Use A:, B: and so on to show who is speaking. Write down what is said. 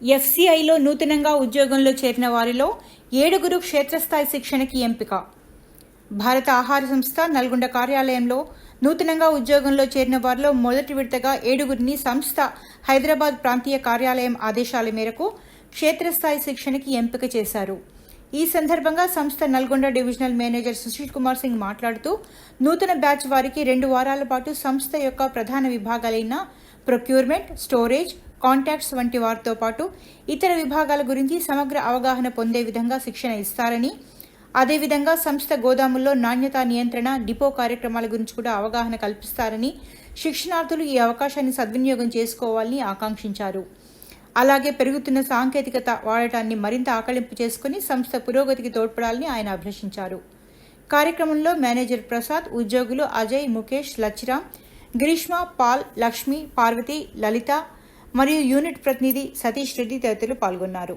A: ఎఫ్సిఐలో నూతనంగా ఉద్యోగంలో చేరిన వారిలో ఏడుగురు క్షేత్రస్థాయి శిక్షణకి ఎంపిక. భారత ఆహార సంస్థ నల్గొండ కార్యాలయంలో నూతనంగా ఉద్యోగంలో చేరిన వారిలో మొదటి విడతగా ఏడుగురిని సంస్థ హైదరాబాద్ ప్రాంతీయ కార్యాలయం ఆదేశాల మేరకు క్షేత్రస్థాయి శిక్షణకి ఎంపిక చేశారు. ఈ సందర్భంగా సంస్థ నల్గొండ డివిజనల్ మేనేజర్ సుశీల్ కుమార్ సింగ్ మాట్లాడుతూ నూతన బ్యాచ్ వారికి రెండు వారాల పాటు సంస్థ యొక్క ప్రధాన విభాగాలైన ప్రొక్యూర్మెంట్ స్టోరేజ్ కాంటాక్ట్స్ వంటి వారితో పాటు ఇతర విభాగాల గురించి సమగ్ర అవగాహన పొందే విధంగా శిక్షణ ఇస్తారని అదేవిధంగా సంస్థ గోదాముల్లో నాణ్యతా నియంత్రణ డిపో కార్యక్రమాల గురించి కూడా అవగాహన కల్పిస్తారని శిక్షణార్థులు ఈ అవకాశాన్ని సద్వినియోగం చేసుకోవాలని ఆకాంక్షించారు. అలాగే పెరుగుతున్న సాంకేతికత వాడటాన్ని మరింత ఆకలింపు చేసుకుని సంస్థ పురోగతికి తోడ్పడాలని ఆయన అభ్యర్థించారు కార్యక్రమంలో మేనేజర్ ప్రసాద్ ఉద్యోగులు అజయ్ ముఖేష్ లచ్చిరామ్ గ్రీష్మ పాల్ లక్ష్మి పార్వతి లలిత మరియు యూనిట్ ప్రతినిధి సతీష్ రెడ్డి తదితరులు పాల్గొన్నారు.